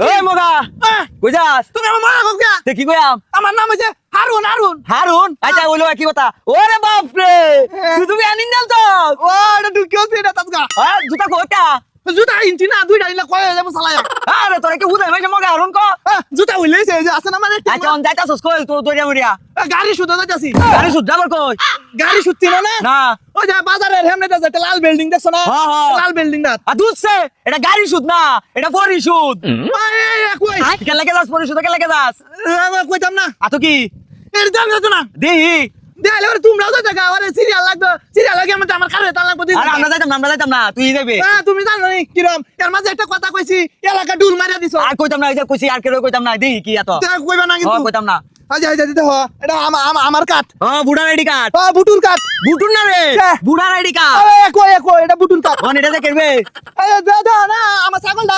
ওই মগা আহ, তুমি আমার মা গা তে কি কইয়াম? আমার নাম হচ্ছে হারুন হারুন। হারুন? আচ্ছা ওইলো কি কথা। ওরে বাপ রে তুই তুমি আনিন নাল তো? ও এটা ঢুকি হচ্ছে এটা হ্যাঁ জুতা কোটা জুতা ইঞ্চি না দুইটা ইলা কয় যাব চালায়া। আরে তোরা কি মগা হারুন কো? জুতা হইলেছে যে আছে না মানে? আচ্ছা অন যাইতাছস কই তো দরিয়া মরিয়া? গাড়ি শুধু যাইতাছি। গাড়ি সুদ যাবার কই? গাড়ি না না? না। ওই যে বাজারের হেমনে যে একটা লাল বিল্ডিং দেখছ না? হ্যাঁ, হ্যাঁ। লাল বিল্ডিং না? আর দুধছে এটা গাড়ি সুদ না এটা পরিশুদ ওই, এই, এই, কই? কে লাগে যাস পরিশুদ কে লাগে যাস কইতাম না। আতো কি? এর দাম যেত না? দেহি দেখালে এবার তোমরাও তো দেখা আরে সিরিয়াল লাগবে। সিরিয়াল লাগে আমার আমার কারে তার লাগবে আর আমরা যাইতাম না আমরা যাইতাম না তুই যাবি। হ্যাঁ তুমি জানো নি কিরম? এর মাঝে একটা কথা কইছি এলাকা ডুল মারিয়া দিছো। আর কইতাম না এই যে কইছি আর কেউ কইতাম না দেহি কি এত? দেখ কইবা না কিন্তু। কইতাম না। আজ দিতে হ এটা আমার আইডি বুটুর না রে? হ্যাঁ। বুড়ার আইডি কার্ড। আরে একো একো এটা বুটুর কাট অন এটা দেখে দাদা না আমার ছাগল ডায়ের মাঝে এটা